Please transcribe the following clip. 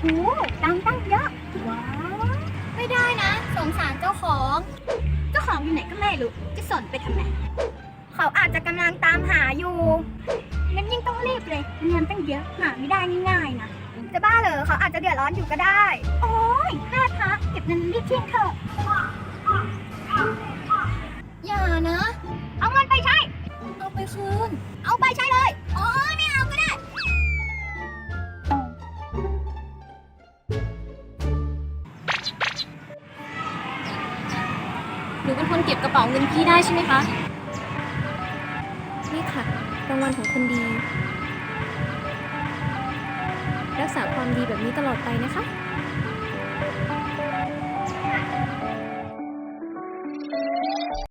โอ้ตังตั้งเยอะ ว้าว ไม่ได้นะ สงสารเจ้าของ เจ้าของอยู่ไหนก็ไม่รู้ จะสนไปทำไม เขาอาจจะกำลังตามหาอยู่ งั้นยิ่งต้องรีบเลยเงินตั้งเยอะ หาไม่ได้ง่ายๆนะ จะบ้าเหรอ เขาอาจจะเดือดร้อนอยู่ก็ได้ โอ้ยแม่พักเก็บเงินรีบเที่ยงเถอะ อย่านะ เอาเงินไปใช้ เอาไปคืน เอาไป นูเป็นคนเก็บกระเป๋าเงินพี่ได้ใช่ไหมคะ นี่ค่ะ รางวัลของคนดี รักษาความดีแบบนี้ตลอดไปนะคะ